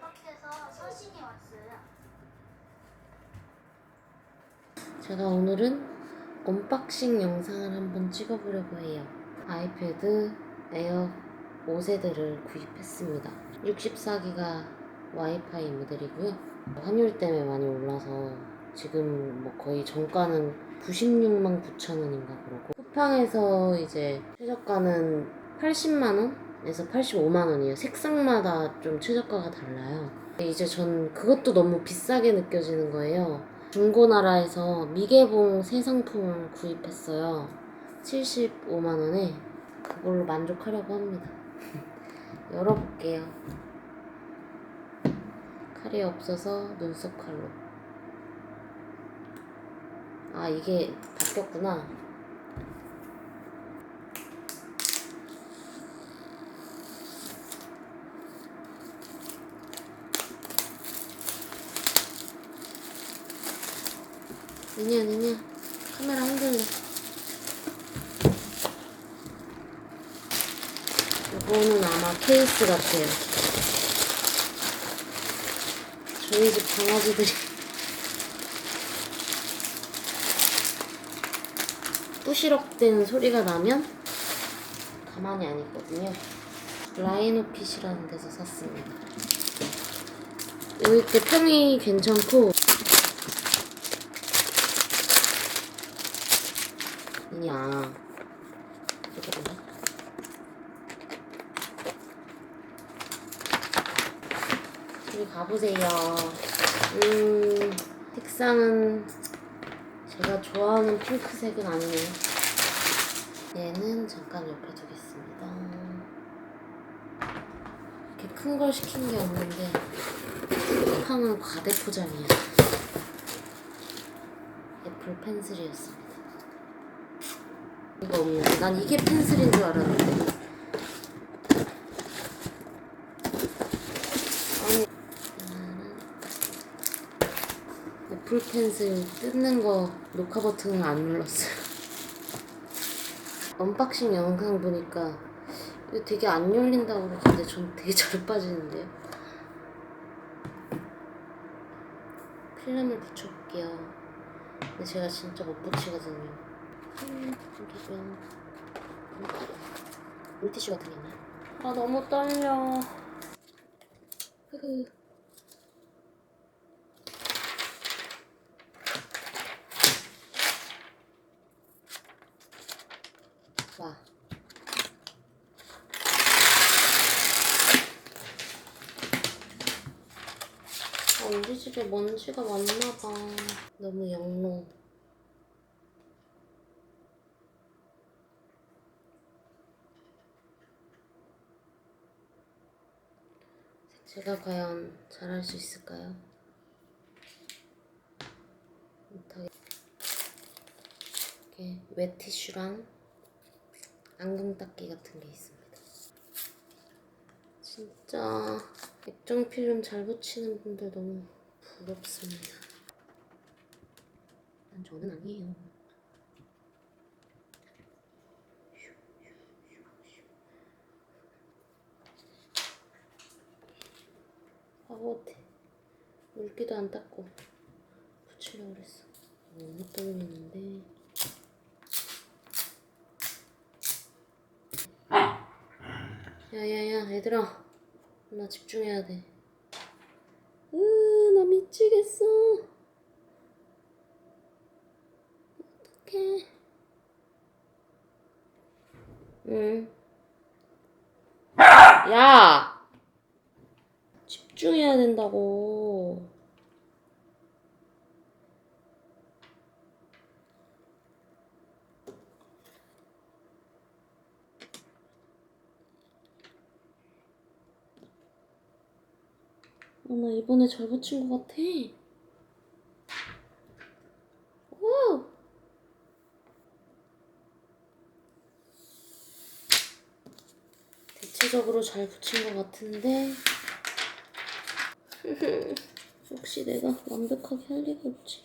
밖에서 서신이 왔어요. 제가 오늘은 언박싱 영상을 한번 찍어보려고 해요. 아이패드 에어 5세대를 구입했습니다. 64기가 와이파이 모델이고요. 환율 때문에 많이 올라서 지금 뭐 거의 정가는 96만 9천 원인가 그러고 쿠팡에서 이제 최저가는 80만 원 에서 85만 원이에요. 색상마다 좀 최저가가 달라요. 이제 전 그것도 너무 비싸게 느껴지는 거예요. 중고나라에서 미개봉 새 상품을 구입했어요. 75만 원에 그걸로 만족하려고 합니다. 열어볼게요. 칼이 없어서 눈썹 칼로. 아 이게 바뀌었구나. 니냐 니냐 카메라 흔들려. 이거는 아마 케이스 같아요. 저희 집 강아지들이 뿌시럭대는 소리가 나면 가만히 안 있거든요. 라이노핏이라는 데서 샀습니다. 여기 때 평이 괜찮고 야 잠깐만 여기 가보세요. 음 색상은 제가 좋아하는 핑크색은 아니네요 얘는 잠깐 옆에 두겠습니다. 이렇게 큰 걸 시킨 게 없는데 쿠팡은 과대 포장이야. 애플 펜슬이었습니다 이거 없네. 난 이게 펜슬인 줄 알았는데. 아니, 애플 펜슬 뜯는 거 녹화 버튼을 안 눌렀어요. 언박싱 영상 보니까 이거 되게 안 열린다고 그러는데 전 되게 잘 빠지는데요. 필름을 붙여볼게요. 근데 제가 진짜 못 붙이거든요. 음. 물티슈 같은 게 있나요? 아 너무 떨려. 흐흐. 와. 아, 우리 집에 먼지가 많나 봐. 너무 영롱. 제가 과연 잘할 수 있을까요? 이렇게 웨티슈랑 닦기 같은 게 있습니다. 진짜 액정 필름 잘 붙이는 분들 너무 부럽습니다. 난 저는 아니에요. 같아. 물기도 안 닦고 붙이려고 그랬어. 너무 떨리는데. 야야야 얘들아 나 집중해야 돼. 으나 미치겠어. 어떡해. 응. 야! 집중해야 된다고. 어, 나 이번에 잘 붙인 것 같아. 와! 대체적으로 잘 붙인 것 같은데. 혹시 내가 완벽하게 할 리가 없지.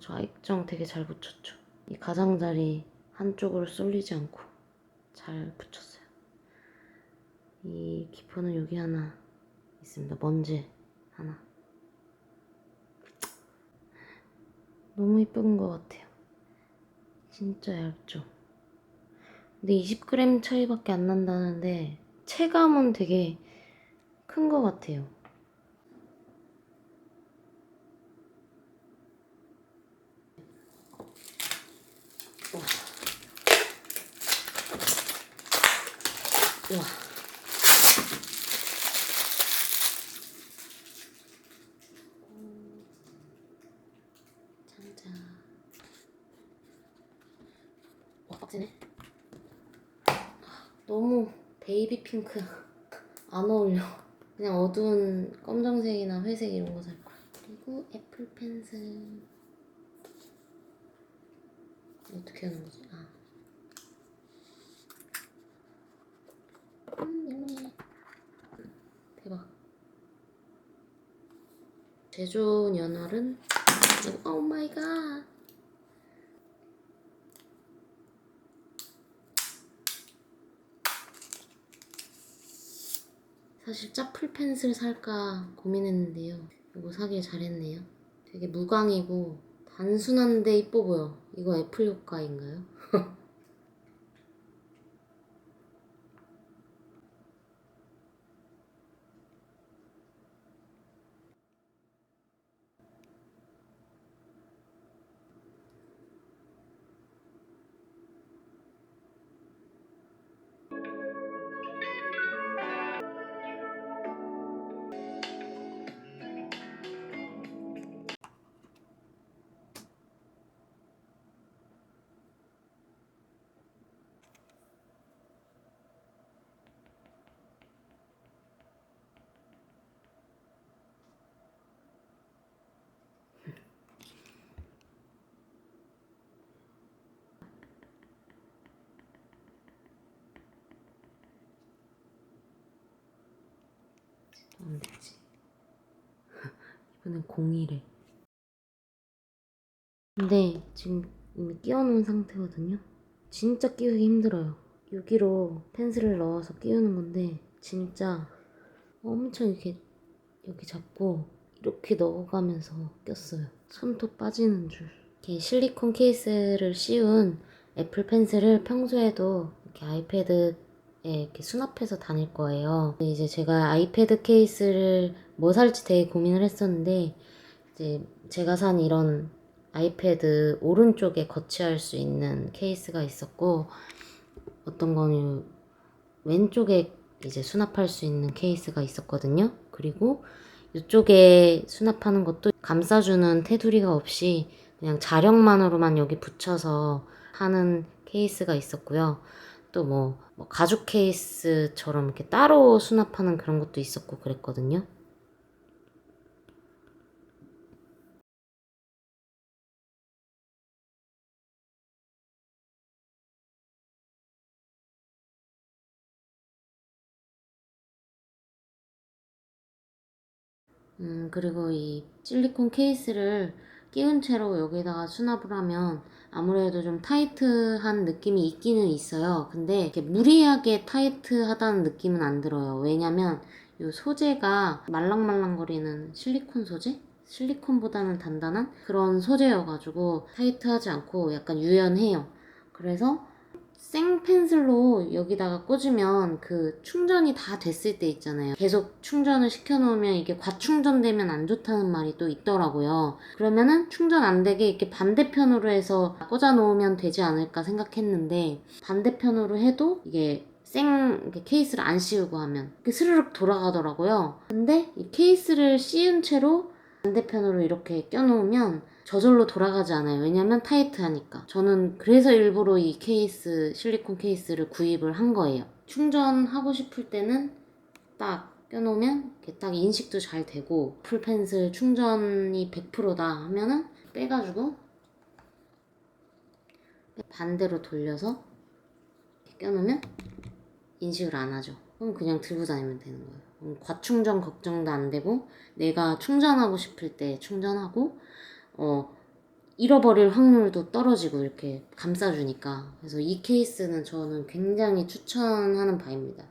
저 아익정 되게 잘 붙였죠. 이 가장자리 한쪽으로 쏠리지 않고 잘 붙였어요. 이 기포는 여기 하나 있습니다. 먼지 하나. 너무 이쁜 것 같아요. 진짜 얇죠? 근데 20g 차이밖에 안 난다는데 체감은 되게 큰 것 같아요. 와. 와. 짠짠. 와, 빡세네. 너무 베이비 핑크 안 어울려. 그냥 어두운 검정색이나 회색 이런 거 살 거야. 그리고 애플 펜슬. 어떻게 하는 거지? 아. 음, 예쁘네. 대박. 제조 연월은 오 마이 갓. 사실 짜풀 펜슬 살까 고민했는데요. 이거 사길 잘했네요. 되게 무광이고 단순한데 이뻐 보여. 이거 애플 효과인가요? 안 되지. 이번엔 공이래. 근데 지금 이미 끼워놓은 상태거든요. 진짜 끼우기 힘들어요. 여기로 펜슬을 넣어서 끼우는 건데 진짜 엄청 이렇게 여기 잡고 이렇게 넣어가면서 꼈어요. 손톱 빠지는 줄. 이렇게 실리콘 케이스를 씌운 애플 펜슬을 평소에도 이렇게 아이패드에 이렇게 수납해서 다닐 거예요. 이제 제가 아이패드 케이스를 뭐 살지 되게 고민을 했었는데 이제 제가 산 이런 아이패드 오른쪽에 거치할 수 있는 케이스가 있었고 어떤 거는 왼쪽에 이제 수납할 수 있는 케이스가 있었거든요. 그리고 이쪽에 수납하는 것도 감싸주는 테두리가 없이 그냥 자력만으로만 여기 붙여서 하는 케이스가 있었고요. 또뭐 가죽 케이스처럼 이렇게 따로 수납하는 그런 것도 있었고 그랬거든요. 음, 그리고 이 실리콘 케이스를 끼운 채로 여기다가 수납을 하면 아무래도 좀 타이트한 느낌이 있기는 있어요. 근데 이렇게 무리하게 타이트하다는 느낌은 안 들어요. 왜냐면 이 소재가 말랑말랑거리는 실리콘 소재? 실리콘보다는 단단한 그런 소재여가지고 타이트하지 않고 약간 유연해요. 그래서 생 펜슬로 여기다가 꽂으면 그 충전이 다 됐을 때 있잖아요. 계속 충전을 시켜놓으면 이게 과충전되면 안 좋다는 말이 또 있더라고요. 그러면은 충전 안 되게 이렇게 반대편으로 해서 꽂아놓으면 되지 않을까 생각했는데 반대편으로 해도 이게 생 케이스를 안 씌우고 하면 스르륵 돌아가더라고요. 근데 이 케이스를 씌운 채로 반대편으로 이렇게 껴놓으면 저절로 돌아가지 않아요. 왜냐면 타이트하니까. 저는 그래서 일부러 이 케이스, 실리콘 케이스를 구입을 한 거예요. 충전하고 싶을 때는 딱 껴놓으면 이렇게 딱 인식도 잘 되고 풀펜슬 충전이 100%다 하면은 빼가지고 반대로 돌려서 껴놓으면 인식을 안 하죠. 그럼 그냥 들고 다니면 되는 거예요. 그럼 과충전 걱정도 안 되고 내가 충전하고 싶을 때 충전하고 어 잃어버릴 확률도 떨어지고 이렇게 감싸주니까 그래서 이 케이스는 저는 굉장히 추천하는 바입니다.